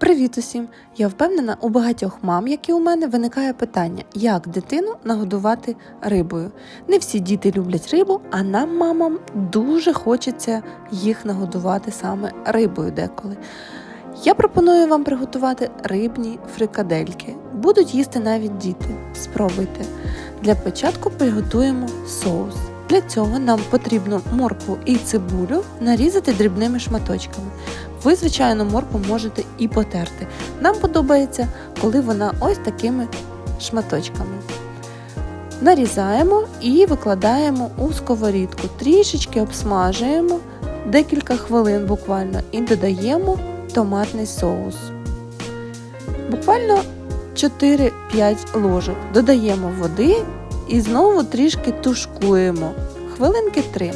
Привіт усім! Я впевнена, у багатьох мам, як і у мене, виникає питання, як дитину нагодувати рибою. Не всі діти люблять рибу, а нам, мамам, дуже хочеться їх нагодувати саме рибою деколи. Я пропоную вам приготувати рибні фрикадельки. Будуть їсти навіть діти. Спробуйте. Для початку приготуємо соус. Для цього нам потрібно моркву і цибулю нарізати дрібними шматочками. Ви, звичайно, моркву можете і потерти. Нам подобається, коли вона ось такими шматочками. Нарізаємо і викладаємо у сковорідку. Трішечки обсмажуємо декілька хвилин буквально і додаємо томатний соус. Буквально 4-5 ложок. Додаємо води і знову трішки тушкуємо. Хвилинки 3.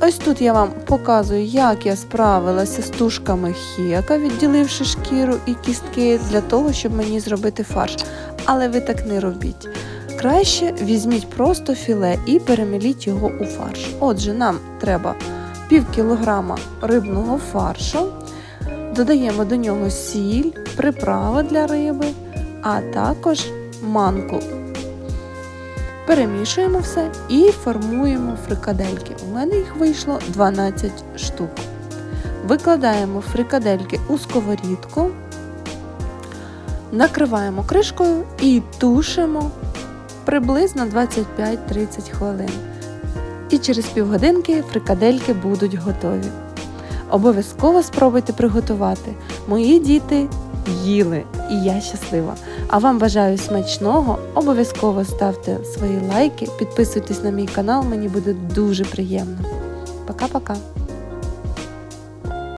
Ось тут я вам показую, як я справилася з тушками хека, відділивши шкіру і кістки для того, щоб мені зробити фарш. Але ви так не робіть. Краще візьміть просто філе і переміліть його у фарш. Отже, нам треба пів кілограма рибного фаршу, додаємо до нього сіль, приправи для риби, а також манку Перемішуємо все і формуємо фрикадельки. У мене їх вийшло 12 штук. Викладаємо фрикадельки у сковорідку, накриваємо кришкою і тушимо приблизно 25-30 хвилин. І через півгодинки фрикадельки будуть готові. Обов'язково спробуйте приготувати. Мої діти їли, і я щаслива. А вам бажаю смачного. Обов'язково ставте свої лайки, підписуйтесь на мій канал, мені буде дуже приємно. Пока-пока!